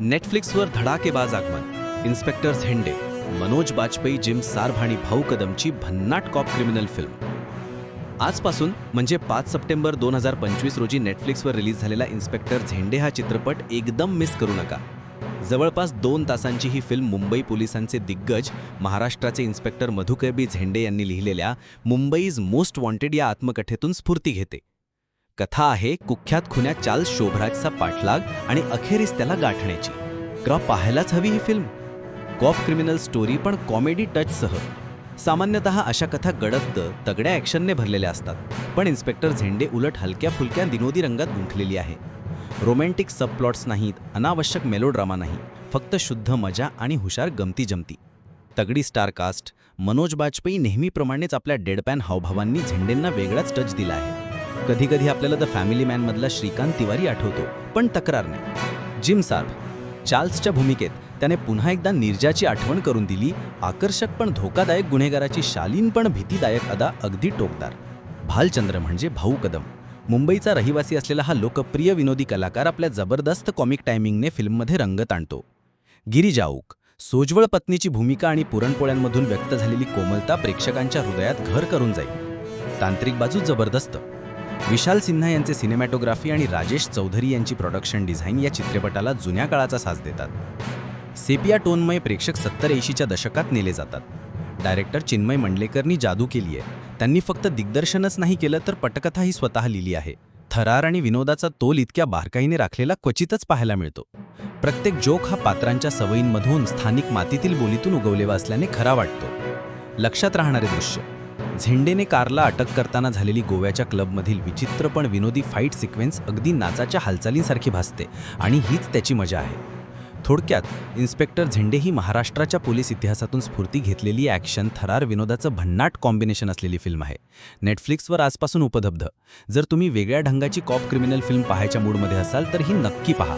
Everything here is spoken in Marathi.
नेटफ्लिक्सवर धडाकेबाज आगमन. इन्स्पेक्टर्स हेंडे. मनोज बाजपेयी जिम सार्भ आणि भाऊ कदमची भन्नाट कॉप क्रिमिनल फिल्म. आजपासून म्हणजे पाच सप्टेंबर दोन हजार पंचवीस रोजी नेटफ्लिक्सवर रिलीज झालेला इन्स्पेक्टर झेंडे हा चित्रपट एकदम मिस करू नका. जवळपास दोन तासांची ही फिल्म मुंबई पोलिसांचे दिग्गज महाराष्ट्राचे इन्स्पेक्टर मधुकरबी झेंडे यांनी लिहिलेल्या मुंबईज मोस्ट वॉन्टेड या आत्मकथेतून स्फूर्ती घेते. कथा आहे कुख्यात खुन्या चार्ल्स शोभराजचा पाठलाग आणि अखेरीस त्याला गाठण्याची. का पाहायलाच हवी ही फिल्म. कॉफ क्रिमिनल स्टोरी पण कॉमेडी टचसह. सामान्यतः अशा कथा गडद तगड्या ॲक्शनने भरलेल्या असतात पण इन्स्पेक्टर झेंडे उलट हलक्या फुलक्या विनोदी रंगात गुंफलेली आहे. रोमॅन्टिक सबप्लॉट्स नाहीत अनावश्यक मेलोड्रामा नाही फक्त शुद्ध मजा आणि हुशार गमती जमती तगडी स्टार कास्ट मनोज बाजपेयी नेहमीप्रमाणेच आपल्या डेडपॅन हावभावांनी झेंडेंना वेगळाच टच दिला आहे. कधी कधी आपल्याला द फॅमिली मॅनमधला श्रीकांत तिवारी आठवतो पण तक्रार नाही. जिम सार्भ चार्ल्सच्या भूमिकेत त्याने पुन्हा एकदा निर्जाची आठवण करून दिली आकर्षक पण धोकादायक गुन्हेगाराची शालीन पण भीतीदायक अदा अगदी टोकदार. भालचंद्र म्हणजे भाऊ कदम. मुंबईचा रहिवासी असलेला हा लोकप्रिय विनोदी कलाकार आपल्या जबरदस्त कॉमिक टायमिंगने फिल्ममध्ये रंगत आणतो. गिरिजाऊक सोज्वळ पत्नीची भूमिका आणि पुरणपोळ्यांमधून व्यक्त झालेली कोमलता प्रेक्षकांच्या हृदयात घर करून जाईल. तांत्रिक बाजू जबरदस्त. विशाल सिन्हा यांचे सिनेमॅटोग्राफी आणि राजेश चौधरी यांची प्रोडक्शन डिझाईन या चित्रपटाला जुन्या काळाचा साथ देतात. सेपिया टोनमय प्रेक्षक सत्तर ऐंशीच्या दशकात नेले जातात. डायरेक्टर चिन्मय मंडलेकरनी जादू केली आहे त्यांनी फक्त दिग्दर्शनच नाही केलं तर पटकथाही स्वतः लिहिली आहे. थरार आणि विनोदाचा तोल इतक्या बारकाईने राखलेला क्वचितच पाहायला मिळतो. प्रत्येक जोक हा पात्रांच्या सवयींमधून स्थानिक मातीतील बोलीतून उगवलेला असल्याने खरा वाटतो. लक्षात राहणारे दृश्य. झेंडेने कारला अटक करताना झालेली गोव्याच्या क्लबमधील विचित्र पण विनोदी फाईट सिक्वेन्स अगदी नाचाच्या हालचालींसारखी भासते आणि हीच त्याची मजा आहे. थोडक्यात इन्स्पेक्टर झेंडे ही महाराष्ट्राच्या पोलीस इतिहासातून स्फूर्ती घेतलेली ॲक्शन थरार विनोदाचं भन्नाट कॉम्बिनेशन असलेली फिल्म आहे. नेटफ्लिक्सवर आजपासून उपलब्ध. जर तुम्ही वेगळ्या ढंगाची कॉप क्रिमिनल फिल्म पाहायच्या मूडमध्ये असाल तर ही नक्की पहा.